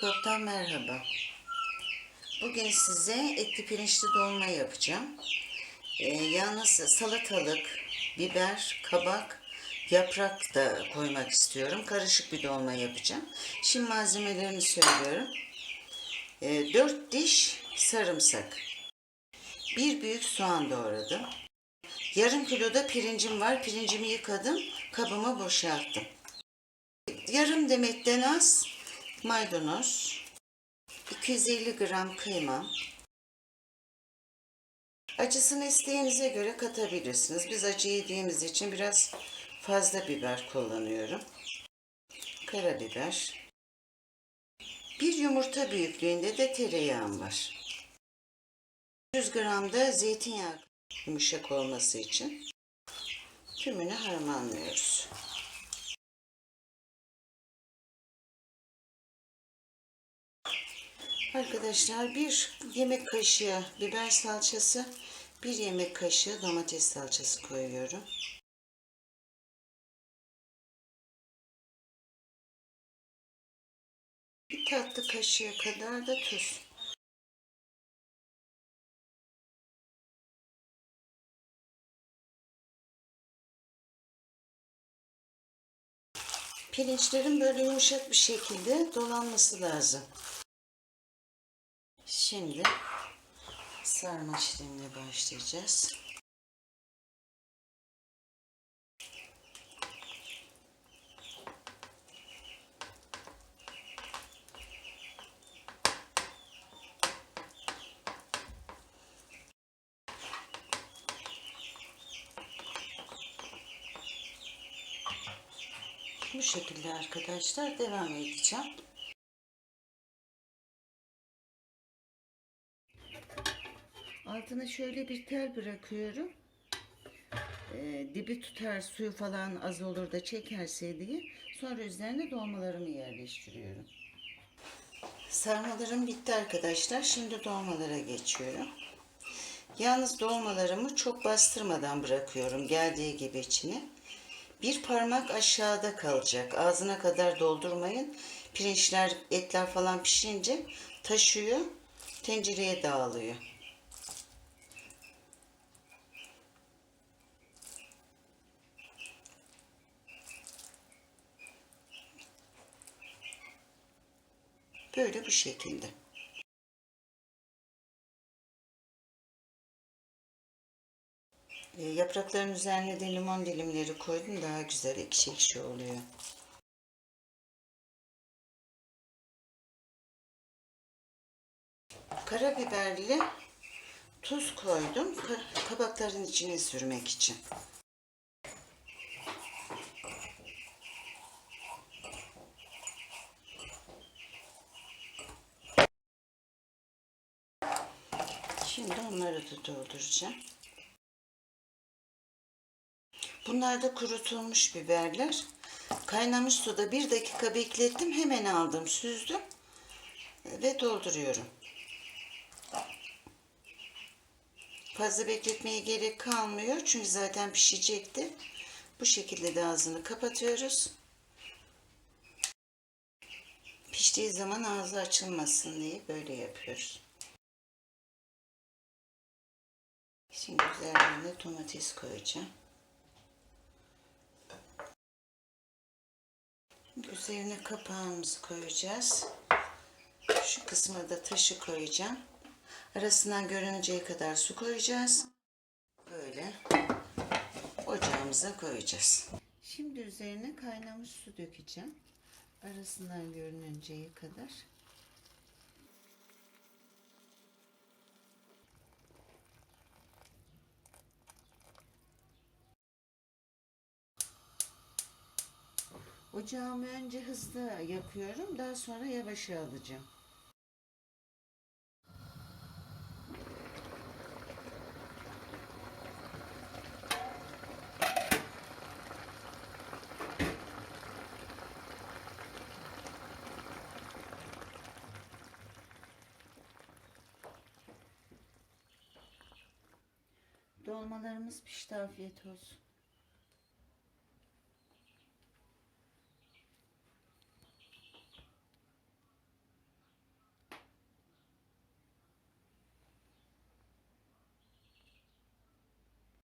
Periskop'tan merhaba. Bugün size etli pirinçli dolma yapacağım. Ee, yalnız salatalık, biber, kabak, yaprak da koymak istiyorum. Karışık bir dolma yapacağım. Şimdi malzemelerini söylüyorum. Ee, 4 diş sarımsak. Bir büyük soğan doğradım. Yarım kilo da pirincim var. Pirincimi yıkadım. Kabıma boşalttım. Yarım demetten az maydanoz, 250 gram kıyma. Acısını isteğinize göre katabilirsiniz. Biz acı yediğimiz için biraz fazla biber kullanıyorum. Karabiber. Bir yumurta büyüklüğünde de tereyağım var. 100 gram da zeytinyağı yumuşak olması için tümünü harmanlıyoruz. Arkadaşlar bir yemek kaşığı biber salçası, bir yemek kaşığı domates salçası koyuyorum. Bir tatlı kaşığı kadar da tuz. Pirinçlerin böyle yumuşak bir şekilde dolanması lazım. Şimdi sarma işlemine başlayacağız. Bu şekilde arkadaşlar devam edeceğim. Altına şöyle bir tel bırakıyorum. Ee, dibi tutar suyu falan az olur da çekerse diye. Sonra üzerine dolmalarımı yerleştiriyorum. Sarmalarım bitti arkadaşlar. Şimdi dolmalara geçiyorum. Yalnız dolmalarımı çok bastırmadan bırakıyorum. Geldiği gibi içine. Bir parmak aşağıda kalacak. Ağzına kadar doldurmayın. Pirinçler, etler falan pişince taşıyor. Tencereye dağılıyor. Böyle bu şekilde. E, yaprakların üzerine de limon dilimleri koydum. Daha güzel ekşi ekşi oluyor. Karabiberli tuz koydum. Ka- kabakların içine sürmek için. Şimdi onları da dolduracağım. Bunlar da kurutulmuş biberler. Kaynamış suda bir dakika beklettim. Hemen aldım, süzdüm ve dolduruyorum. Fazla bekletmeye gerek kalmıyor. Çünkü zaten pişecekti. Bu şekilde de ağzını kapatıyoruz. Piştiği zaman ağzı açılmasın diye böyle yapıyoruz. Şimdi üzerine domates koyacağım. Üzerine kapağımızı koyacağız. Şu kısma da taşı koyacağım. Arasından görüneceği kadar su koyacağız. Böyle ocağımıza koyacağız. Şimdi üzerine kaynamış su dökeceğim. Arasından görüneceği kadar. Ocağımı önce hızlı yakıyorum. Daha sonra yavaşa alacağım. Dolmalarımız pişti. Afiyet olsun.